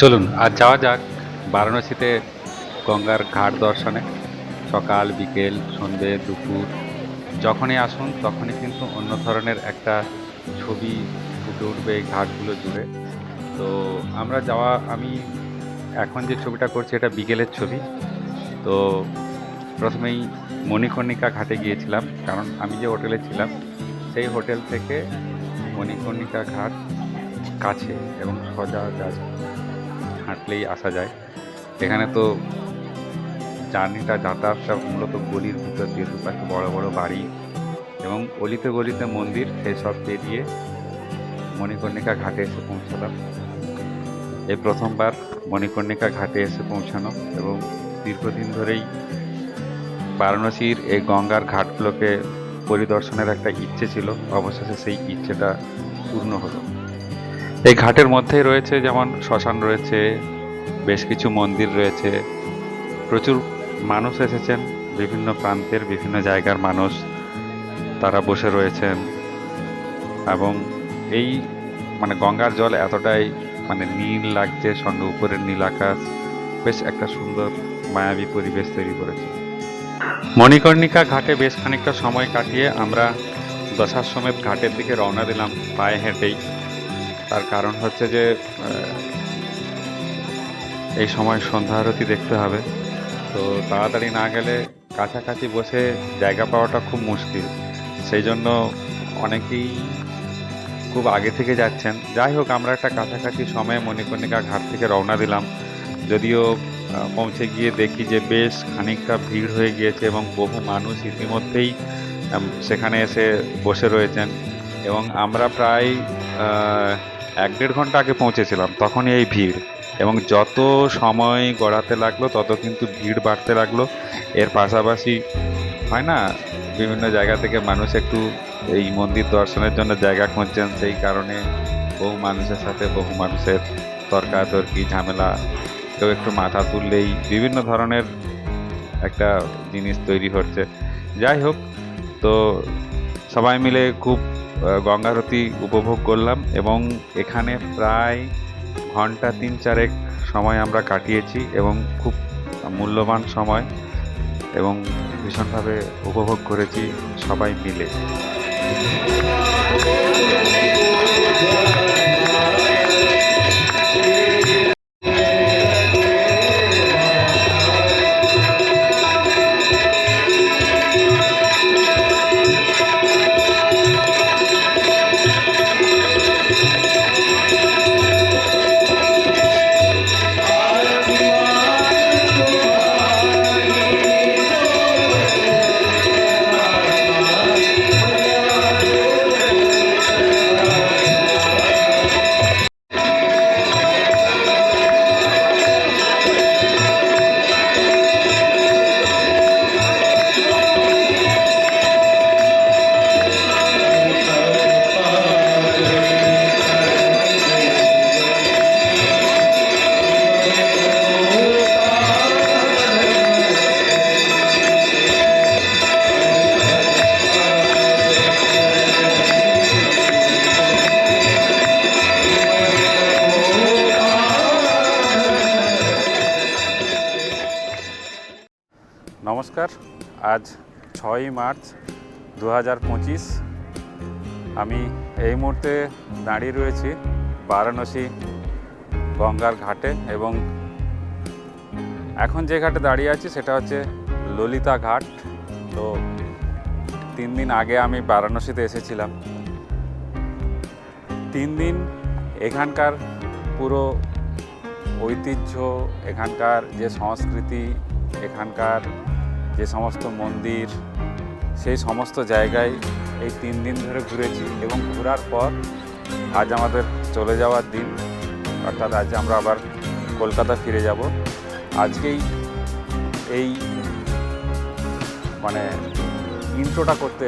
চলুন, আর যাওয়া যাক বারাণসীতে গঙ্গার ঘাট দর্শনে। সকাল, বিকেল, সন্ধে, দুপুর, যখনই আসুন তখনই কিন্তু অন্য ধরনের একটা ছবি ফুটে উঠবে এই ঘাটগুলো জুড়ে। তো আমরা যাওয়া, আমি এখন যে ছবিটা করছি এটা বিকেলের ছবি। তো প্রথমেই মণিকর্ণিকা ঘাটে গিয়েছিলাম, কারণ আমি যে হোটেলে ছিলাম, সেই হোটেল থেকে মণিকর্ণিকা ঘাট কাছে এবং সোজা যা হাঁটলেই আসা যায়। এখানে তো জার্নিটা, যাতায়াত সব মূলত গলির ভিতর দিয়ে দুপাশে বড় বড় বাড়ি এবং অলিতে গলিতে মন্দির সেসব পেরিয়ে মণিকর্ণিকা ঘাটে এসে পৌঁছালাম। এই প্রথমবার মণিকর্ণিকা ঘাটে এসে পৌঁছানো এবং দীর্ঘদিন ধরেই বারাণসীর এই গঙ্গার ঘাটগুলোকে পরিদর্শনের একটা ইচ্ছে ছিল। অবশেষে সেই ইচ্ছেটা পূর্ণ হলো। এই ঘাটের মধ্যেই রয়েছে যেমন শ্মশান রয়েছে, বেশ কিছু মন্দির রয়েছে। প্রচুর মানুষ এসেছেন, বিভিন্ন প্রান্তের বিভিন্ন জায়গার মানুষ তারা বসে রয়েছেন এবং এই মানে গঙ্গার জল এতটাই মানে নীল লাগছে, সঙ্গে উপরের নীল আকাশ, বেশ একটা সুন্দর মায়াবী পরিবেশ তৈরি করেছে। মণিকর্ণিকা ঘাটে বেশ খানিকটা সময় কাটিয়ে আমরা দশাশ্বমেধ ঘাটের দিকে রওনা দিলাম, পায়ে হেঁটেই। তার কারণ হচ্ছে যে এই সময় সন্ধ্যা আরতি দেখতে হবে। তো তাড়াতাড়ি না গেলে কাছাকাছি বসে জায়গা পাওয়াটা খুব মুশকিল। সেই জন্য অনেকেই খুব আগে থেকে যাচ্ছেন। যাই হোক, আমরা একটা কাছাকাছি সময়ে মণিকর্ণিকা ঘাট থেকে রওনা দিলাম। যদিও পৌঁছে গিয়ে দেখি যে বেশ খানিকটা ভিড় হয়ে গিয়েছে এবং বহু মানুষ ইতিমধ্যেই সেখানে এসে বসে রয়েছেন। এবং আমরা প্রায় এক দেড় ঘণ্টা আগে পৌঁছেছিলাম, তখনই এই ভিড়। এবং যত সময় গড়াতে লাগল, তত কিন্তু ভিড় বাড়তে লাগল। এর পাশাপাশি হয় না, বিভিন্ন জায়গা থেকে মানুষ একটু এই মন্দির দর্শনের জন্য জায়গা খুঁজছেন, সেই কারণে বহু মানুষের সাথে, বহু মানুষের তর্কাতর্কি, ঝামেলা, কেউ একটু মাথা তুললেই বিভিন্ন ধরনের একটা জিনিস তৈরি হচ্ছে। যাই হোক, তো সবাই মিলে খুব গঙ্গারতি উপভোগ করলাম এবং এখানে প্রায় ঘণ্টা তিন চারেক সময় আমরা কাটিয়েছি এবং খুব মূল্যবান সময় এবং ভীষণভাবে উপভোগ করেছি সবাই মিলে। নমস্কার। আজ ছয়ই মার্চ দু হাজার পঁচিশ। আমি এই মুহূর্তে দাঁড়িয়ে রয়েছি বারাণসী গঙ্গার ঘাটে এবং এখন যে ঘাটে দাঁড়িয়ে আছি সেটা হচ্ছে ললিতা ঘাট। তো তিন দিন আগে আমি বারাণসীতে এসেছিলাম। তিন দিন এখানকার পুরো ঐতিহ্য, এখানকার যে সংস্কৃতি, এখানকার যে সমস্ত মন্দির, সেই সমস্ত জায়গায় এই তিন দিন ধরে ঘুরেছি এবং ঘোরার পর আজ আমাদের চলে যাওয়ার দিন। অর্থাৎ আজ আমরা আবার কলকাতা ফিরে যাব। আজকেই এই মানে ইন্ট্রোটা করতে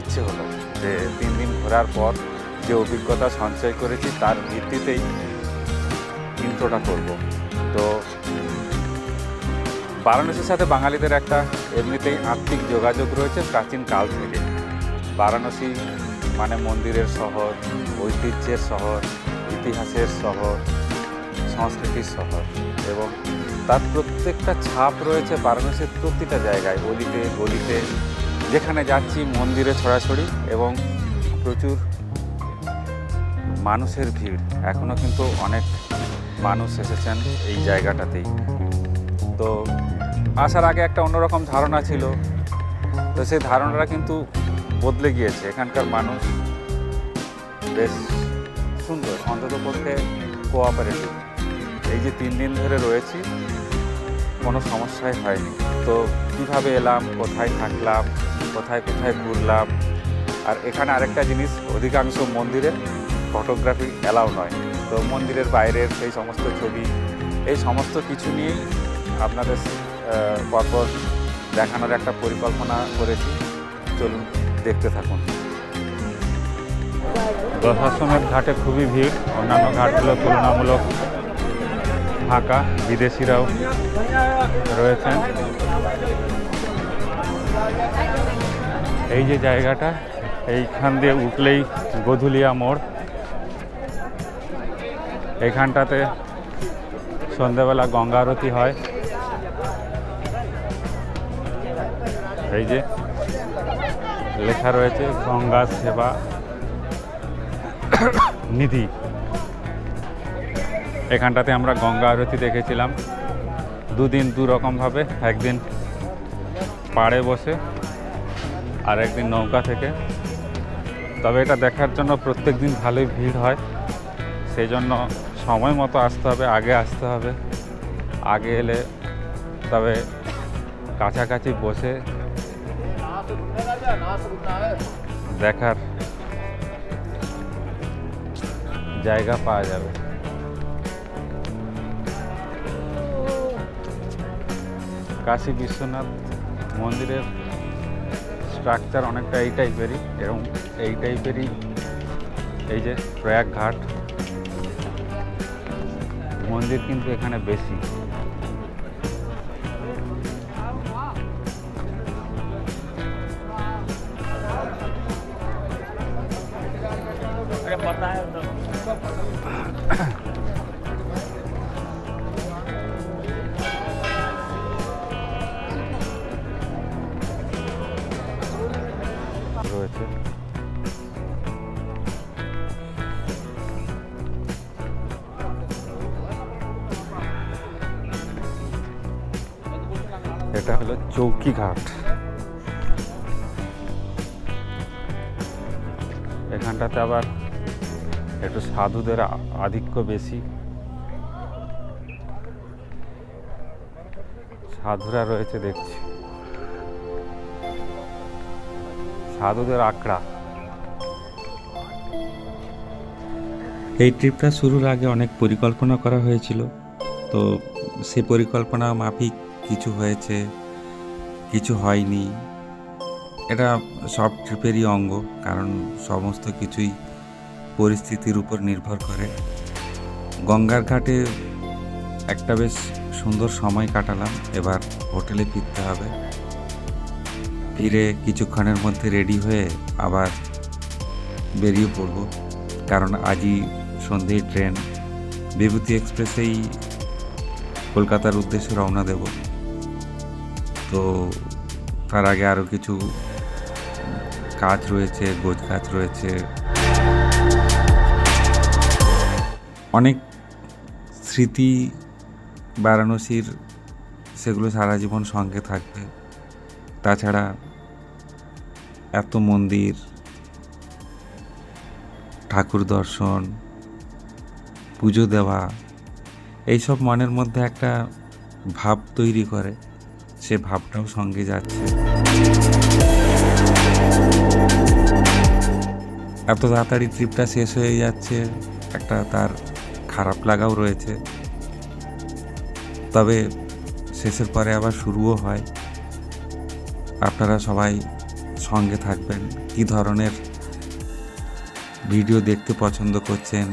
ইচ্ছে হলো যে তিন দিন ঘোরার পর যে অভিজ্ঞতা সঞ্চয় করেছি তার ভিত্তিতেই ইন্ট্রোটা করব। তো বারাণসীর সাথে বাঙালিদের একটা এমনিতেই আত্মিক যোগাযোগ রয়েছে প্রাচীন কাল থেকে। বারাণসী মানে মন্দিরের শহর, ঐতিহ্যের শহর, ইতিহাসের শহর, সংস্কৃতির শহর এবং তার প্রত্যেকটা ছাপ রয়েছে বারাণসীর প্রতিটা জায়গায় গলিতে গলিতে। যেখানে যাচ্ছি মন্দিরে ছড়াছড়ি এবং প্রচুর মানুষের ভিড়। এখনও কিন্তু অনেক মানুষ এসেছেন এই জায়গাটাতেই। তো আসার আগে একটা অন্যরকম ধারণা ছিল। তো সেই ধারণাটা কিন্তু বদলে গিয়েছে। এখানকার মানুষ বেশ সুন্দর, অন্তত পক্ষে কোঅপারেটিভ এই যে তিন দিন ধরে রয়েছি, কোনো সমস্যাই হয়নি। তো কীভাবে এলাম, কোথায় থাকলাম, কোথায় কোথায় ঘুরলাম? আর এখানে আরেকটা জিনিস, অধিকাংশ মন্দিরে ফটোগ্রাফি অ্যালাউ নয়। তো মন্দিরের বাইরের সেই সমস্ত ছবি, এই সমস্ত কিছু নিয়েই আপনাদের পরপর দেখানোর একটা পরিকল্পনা করেছি। চলুন দেখতে থাকুন। দশাশ্রমের ঘাটে খুবই ভিড়। অন্যান্য ঘাটগুলো তুলনামূলক ফাঁকা। বিদেশিরাও রয়েছেন। এই যে জায়গাটা, এইখান দিয়ে উঠলেই গধুলিয়া মোড়। এইখানটাতে সন্ধেবেলা গঙ্গা আরতি হয়। এই যে লেখা রয়েছে গঙ্গা সেবা নিধি। এখানটাতে আমরা গঙ্গা আরতি দেখেছিলাম। দুদিন দু রকমভাবে একদিন পাড়ে বসে আর একদিন নৌকা থেকে। তবে এটা দেখার জন্য প্রত্যেক দিন ভালোই ভিড় হয়। সেই জন্য সময় মতো আসতে হবে, আগে আসতে হবে। আগে এলে তবে কাছাকাছি বসে দেখার জায়গা পাওয়া যাবে। কাশী বিশ্বনাথ মন্দিরের স্ট্রাকচার অনেকটা এই টাইপেরই এবং এই টাইপেরই এই যে প্রয়াগ ঘাট মন্দির কিন্তু এখানে বেশি। রয়েছে এটা হলো চৌকি ঘাট। এখানটাতে আবার একটু সাধুদের আধিক্য বেশি। সাধুরা রয়েছে দেখছি। সাধুদের আখড়া এই ট্রিপটা শুরুর আগে অনেক পরিকল্পনা করা হয়েছিল। তো সে পরিকল্পনা মাফিক কিছু হয়েছে, কিছু হয়নি। এটা সব ট্রিপেরই অঙ্গ, কারণ সমস্ত কিছুই পরিস্থিতির উপর নির্ভর করে। গঙ্গার ঘাটে একটা বেশ সুন্দর সময় কাটালাম, এবার হোটেলে ফিরতে হবে। ফিরে কিছুক্ষণের মধ্যে রেডি হয়ে আবার বেরিয়ে পড়ব। কারণ আজই সন্ধেয় ট্রেন। বিভূতি এক্সপ্রেসেই কলকাতার উদ্দেশ্যে রওনা দেব। তো তার আগে আরও কিছু কাজ রয়েছে গোজ কাজ রয়েছে। অনেক স্মৃতি বারাণসীর, সেগুলো সারা জীবন সঙ্গে থাকবে। তাছাড়া এত মন্দির, ঠাকুর দর্শন, পুজো দেওয়া, এইসব মনের মধ্যে একটা ভাব তৈরি করে, সে ভাবটাও সঙ্গে যাচ্ছে। এত তাড়াতাড়ি ট্রিপটা শেষ হয়ে যাচ্ছে, একটা তার খারাপ লাগাও রয়েছে। তবে শেষের পরে আবার শুরুও হয়। আপনারা সবাই সঙ্গে থাকবেন। কী ধরনের ভিডিও দেখতে পছন্দ করছেন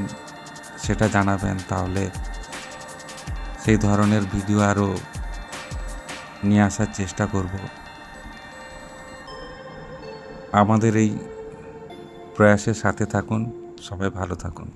সেটা জানাবেন তাহলে সেই ধরনের ভিডিও আরও নিয়ে আসার চেষ্টা করব। আমাদের এই প্রয়াসের সাথে থাকুন, সবাই ভালো থাকুন।